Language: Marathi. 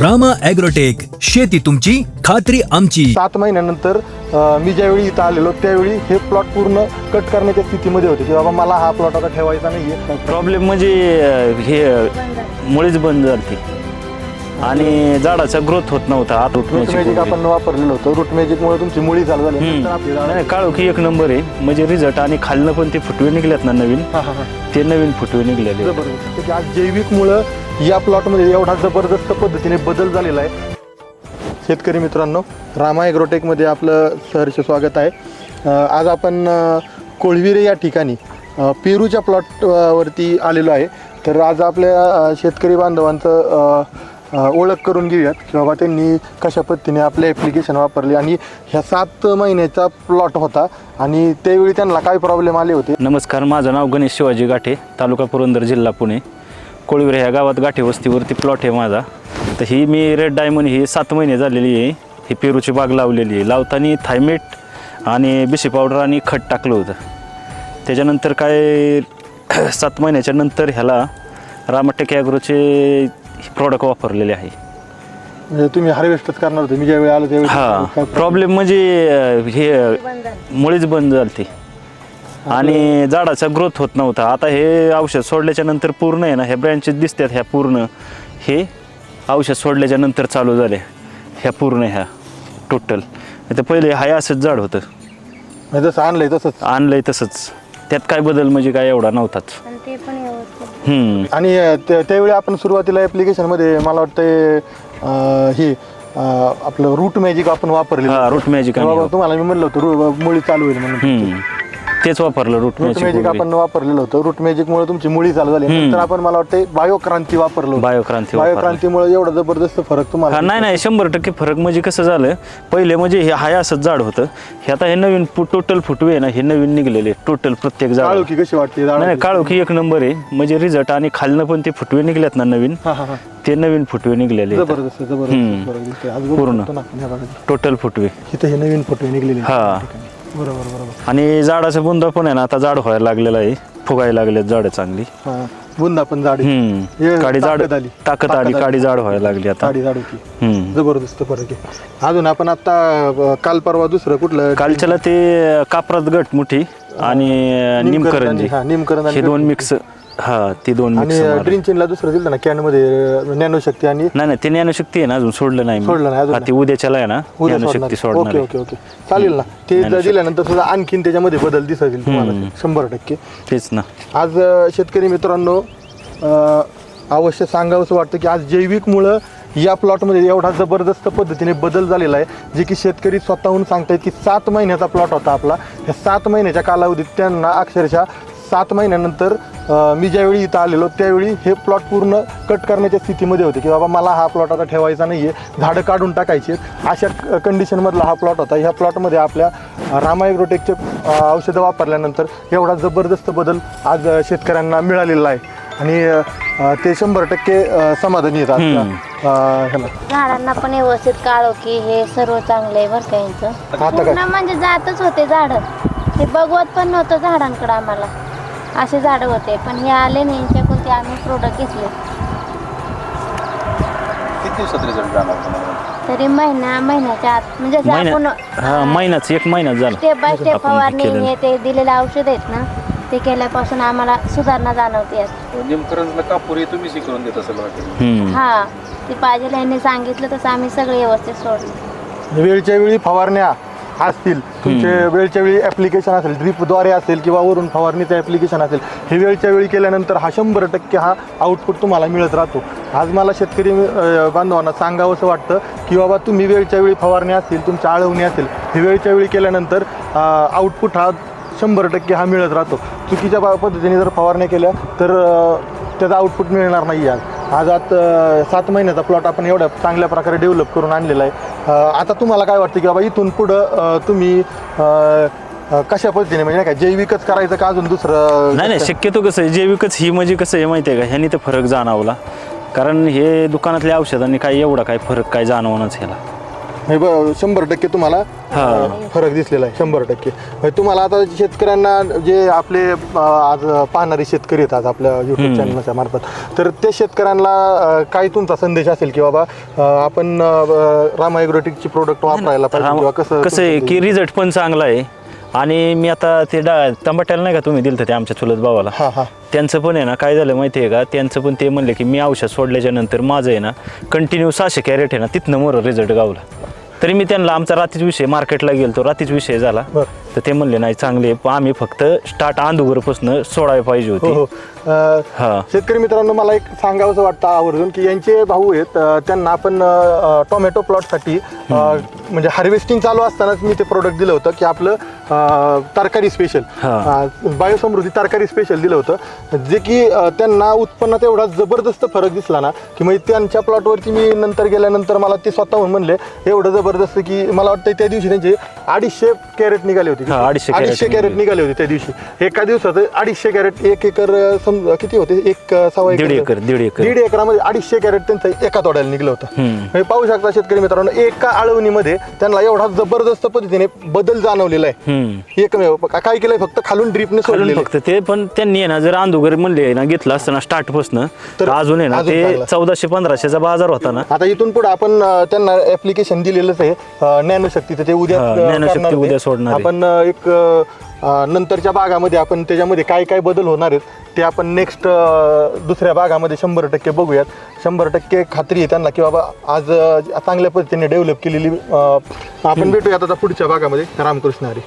रामा ॲग्रोटेक शेती तुमची खात्री आमची. सात महिन्यानंतर अ, मी ज्यावेळी इथं आलेलो त्यावेळी हे प्लॉट पूर्ण कट करण्याच्या स्थितीमध्ये होते. की बाबा मला हा प्लॉट आता ठेवायचा नाहीये. प्रॉब्लेम म्हणजे अं, हे मुळेच बंद झाली आणि झाडाचा ग्रोथ होत नव्हता आत रूट मॅजिक. आपण वापरलेलं होतं. रूट मॅजिक मुळे तुमची मुळी चालू झाली. हम्म. नंतर आपली झाडं- नाही काळोखी एक नंबर आहे. म्हणजे रिझल्ट आणि खालनं पण ते फुटवे निघल्यात ना नवीन. हा, हा, हा. ते नवीन फुटवे निघलेले. जबरदस्त. की आज जैविक मुळे या प्लॉटमध्ये एवढा जबरदस्त पद्धतीने बदल झालेला आहे. शेतकरी मित्रांनो रामा ॲग्रोटेकमध्ये आपलं सहर्ष स्वागत आहे. अ, आज आपण अ, कोळविरे या ठिकाणी अ, पेरूच्या प्लॉट अ, वरती आलेलो आहे. तर आज आपल्या अ, शेतकरी बांधवांचं अ, ओळख करून घेऊयात की बाबा त्यांनी कशा पद्धतीने आपले ॲप्लिकेशन वापरले आणि ह्या सात महिन्याचा प्लॉट होता आणि त्यावेळी त्यांना काय प्रॉब्लेम आले होते? नमस्कार माझं नाव गणेश शिवाजी गाठे तालुका पुरंदर जिल्हा पुणे. कोळीवर ह्या गावात गाठे वस्तीवरती प्लॉट आहे माझा. तर ही मी रेड डायमंड ही सात महिने झालेली आहे. ही पेरूची बाग लावलेली आहे. लावताना थायमेट आणि बिशी पावडर आणि खत टाकलं होतं. त्याच्यानंतर काय सात महिन्याच्या नंतर ह्याला रामटेक ॲग्रोचे प्रॉडक्ट वापरलेले आहे. म्हणजे तुम्ही हार्वेस्टच करणार होते मी ज्यावेळी आलो त्यावेळी हा काय प्रॉब्लेम म्हणजे अं, हे मुळीच बंद झालती. आणि झाडाचा ग्रोथ होत नव्हता. आता हे औषध सोडल्याच्या नंतर पूर्ण आहे ना ह्या ब्रँचेस दिसतात ह्या पूर्ण. हे औषध सोडल्याच्या नंतर चालू झाले. ह्या पूर्ण ह्या टोटल तर पहिले हाय असंच झाड होतं. म्हणजे जसं आणलंय तसंच. आणलंय तसंच. त्यात काय बदल म्हणजे काय एवढा नव्हताच. ते पण हम्म. आणि अं, त्या- त्यावेळी आपण सुरुवातीला ॲप्लिकेशनमध्ये मला वाटतं अं, ही अं, आपलं रूट मॅजिक आपण वापरले. हा रूट मॅजिक तुम्हाला मी म्हणलं होतं रू- मुळी चालू होईल म्हणून. तेच वापरलं रूट रूट मॅजिक मॅजिक आपण वापरलेलं होतं रूट मॅजिक मुळे तुमची मुळी चालू झाली हम्म. नंतर आपण मला वाटतं बायोक्रांती वापरलो बायोक्रांती वापरलं. बायोक्रांतीमुळे एवढा जबरदस्त फरक हा तुम्हाला नाही नाही शंभर टक्के फरक म्हणजे कसं झालं पहिले म्हणजे हे हाय असंच झाड होतं हे आता हे नवीन टोटल फुटवे ना हे नवीन निघलेले टोटल प्रत्येक झाड काळू की कशी वाटते नाही? काळोखी एक नंबर आहे म्हणजे रिझल्ट आणि खालनं पण ते फुटवे निघल्यात ना नवीन हा हा हा ते नवीन फुटवे निघलेले जबरदस्त जबरदस्त हम्म. फरक दिसतोय. आज बघू पूर्ण. शकतो ना आपण ह्या भागात. टोटल फुटवे इथं हे नवीन फोटो निघलेले आहेत हा. बरोबर बरोबर. आणि झाडाचं बुंदा पण आहे ना आता झाड व्हायला लागलेलं आहे. फुगायला लागलेत झाडं चांगली. हा बुंदा पण झाड आहे. हे हम्म काडी झाड ताकद आली. ताकद आली काडी झाड व्हायला लागली आता. साडी झाड होती. हम्म. जबरदस्त फरक आहे. अजून आपण आता अं, काल परवा दुसरं कुठलं? कालच्याला ते कापरात गट मुठी आणि निमकरंजी. हा, निमकरंजी आणि हे दोन मिक्स हा ते दोन मिक्स आणि ड्रिंचिनला दुसरं दिलं ना कॅनमध्ये नॅनो शक्ती आणि नाही नाही ते ज्ञानशक्ती आहे ना अजून सोडलं नाही मी. सोडलं नाही अजून हा, ते उद्याच्याला आहे ना उद्या ज्ञानशक्ती सोडणार. सोडणार ओके आहे. Okay okay. चालेल ना. ते जर दिल्यानंतर सुद्धा आणखीन त्याच्यामध्ये बदल दिसतील तुम्हाला. शंभर टक्के. तेच ना. आज अं, शेतकरी मित्रांनो अं, अवश्य सांगावंसं वाटतं की आज जैविकमुळं या प्लॉटमध्ये एवढा जबरदस्त पद्धतीने बदल झालेला आहे जे की शेतकरी स्वतःहून सांगतायत की सात महिन्याचा प्लॉट होता आपला. ह्या सात महिन्याच्या कालावधीत त्यांना अक्षरशः सात महिन्यानंतर अं, मी ज्यावेळी इथं आलेलो त्यावेळी हे प्लॉट पूर्ण कट करण्याच्या स्थितीमध्ये होते की बाबा मला हा प्लॉट आता ठेवायचा नाही आहे झाडं काढून टाकायची आहेत. अशा कंडिशनमधला हा प्लॉट होता. ह्या प्लॉटमध्ये आपल्या रामा ॲग्रोटेकचे अं, औषधं वापरल्यानंतर एवढा जबरदस्त बदल आज अं, शेतकऱ्यांना मिळालेला आहे. आणि अं, ते शंभर टक्के अं, समाधानी ह्याला. झाडांना पण व्यवस्थित काळोखी हे सर्व चांगलं आहे बरं का यांचं. आता काय? पूर्ण म्हणजे जातच होते झाड. ते बघवत पण नव्हतं झाडांकडे आम्हाला. असे झाड होते पण हे आले नाही. यांच्याकडून ते आम्ही प्रोडक्ट घेतले. किती दिवसात रिझल्ट जाणार तुम्हाला तरी महिना महिन्याच्या आत. म्हणजे असं आपण हा महिनाच एक महिनाच झाला. स्टेप बाय स्टेप आपण फवारणी केलं. हे ते दिलेले औषध आहेत ना ते केल्यापासून आम्हाला सुधारणा जाणवते यात. नेमकरंजला कापुरी तुम्ही शिकवून देत असेल वाटेल हम्म. हा ते पाहिजे यांनी सांगितलं तसं आम्ही सगळे व्यवस्थित सोडले. वेळच्या वेळी फवारण्या. असतील तुमचे वेळच्या वेळी ॲप्लिकेशन असेल ड्रीपद्वारे असेल किंवा वरून फवारणीचं ॲप्लिकेशन असेल हे वेळच्या वेळी केल्यानंतर हा शंभर टक्के हा आउटपुट तुम्हाला मिळत राहतो. आज मला शेतकरी बांधवांना सांगावंसं वाटतं की बाबा तुम्ही वेळच्या वेळी फवारणी असतील तुमची आळवणी असेल हे वेळच्या वेळी केल्यानंतर आउटपुट हा शंभर टक्के हा मिळत राहतो. चुकीच्या पद्धतीने जर फवारण्या केल्या तर त्याचा आउटपुट मिळणार नाही आज. आज सात महिन्याचा प्लॉट आपण एवढ्या चांगल्या प्रकारे डेव्हलप करून आणलेला आहे. आता तुम्हाला काय वाटतं की बाबा इथून पुढं तुम्ही कशा पद्धतीने म्हणजे नाही का जैविकच करायचं का अजून दुसरं नाही नाही शक्यतो कसं आहे जैविकच ही म्हणजे कसं आहे माहिती आहे का? ह्यानी तर फरक जाणवला. कारण हे दुकानातल्या औषधांनी काय एवढा काय फरक काय जाणवणच ह्याला. हे ब- शंभर टक्के तुम्हाला अं, फरक दिसलेला आहे शंभर टक्के. म्हणजे तुम्हाला आता शेतकऱ्यांना जे आपले अं, आज पाहणारे शेतकरी आहेत आज आपल्या युट्यूब चॅनलच्या मार्फत तर त्या शेतकऱ्यांना अं, काय तुमचा संदेश असेल की बाबा अं, आपण रामा ॲग्रोटेकची प्रोडक्ट वापरायला पाहिजे किंवा कसं कसं आहे की रिझल्ट पण चांगला आहे. आणि मी आता ते डा टमाट्याला नाही का तुम्ही दिलं ते आमच्या चुलत भावाला? हां हां. त्यांचं पण आहे ना काय झालं माहिती आहे का? त्यांचं पण ते म्हणले की मी औषध सोडल्याच्या नंतर माझं आहे ना कंटिन्यू सहाशे कॅरेट आहे ना तिथनं मोर रिझल्ट गावला. तरी मी त्यांना आमचा रात्रीच विषय मार्केटला गेलो तो रात्रीच विषय झाला. तर ते म्हणले नाही चांगले. पण आम्ही फक्त स्टार्ट आंदुगरपासून सोडायला पाहिजे होती हो अं, हा. शेतकरी मित्रांनो मला एक सांगावंसं वाटतं आवर्जून की यांचे भाऊ आहेत अं, त्यांना आपण अं, टोमॅटो प्लॉटसाठी अं, म्हणजे हार्वेस्टिंग चालू असतानाच मी ते प्रोडक्ट दिलं होतं की आपलं अं, तरकारी स्पेशल हा. बायोसमृद्धी तरकारी स्पेशल दिलं होतं जे की अं, त्यांना उत्पन्नात एवढा जबरदस्त फरक दिसला ना की म्हणजे त्यांच्या प्लॉटवरती मी नंतर गेल्यानंतर मला ते स्वतःहून म्हणले एवढं जबरदस्त की मला वाटतं त्या दिवशी त्यांचे अडीचशे कॅरेट निघाले होते हा, अडीचशे कॅरेट अडीचशे कॅरेट निघाले होते त्या दिवशी. एका दिवसात अडीचशे कॅरेट एक एकर अं, समजा किती होते? एक अं, सव्वा दीड एकर, दीड एकर. दीड एकरामध्ये अडीचशे कॅरेट त्यांचं एका तोड्याला निघलं होतं. म्हणजे पाहू शकता शेतकरी मित्रांनो एका आळवणीमध्ये त्यांना एवढा जबरदस्त पद्धतीने बदल जाणवलेला आहे. हम्म. एकमेव काय केलंय? फक्त खालून ड्रीपने सोडलेलं. फक्त ते पण त्यांनी आहे ना जर आंदोगर म्हणले ना घेतलं असतं स्टार्ट पासन तर तर अजून आहे ना अजून ते चांगलं. चौदाशे पंधराशेचा बाजार होता ना. आता इथून पुढे आपण अं, त्यांना ऍप्लिकेशन दिलेलंच आहे अं, नॅनोशक्तीचं ते उद्या हा, अं, नॅनोशक्ती करणार ते. उद्या सोडणार आहे. आपण अं, एक अं, नंतरच्या भागामध्ये आपण त्याच्यामध्ये काय काय बदल होणार आहेत ते आपण नेक्स्ट दुसऱ्या भागामध्ये शंभर टक्के बघूयात. शंभर टक्के खात्री आहे त्यांना की बाबा आज अं, चांगल्या पद्धतीने डेव्हलप केलेली अं, आपण भेटूयात आता पुढच्या भागामध्ये. रामकृष्ण हरी.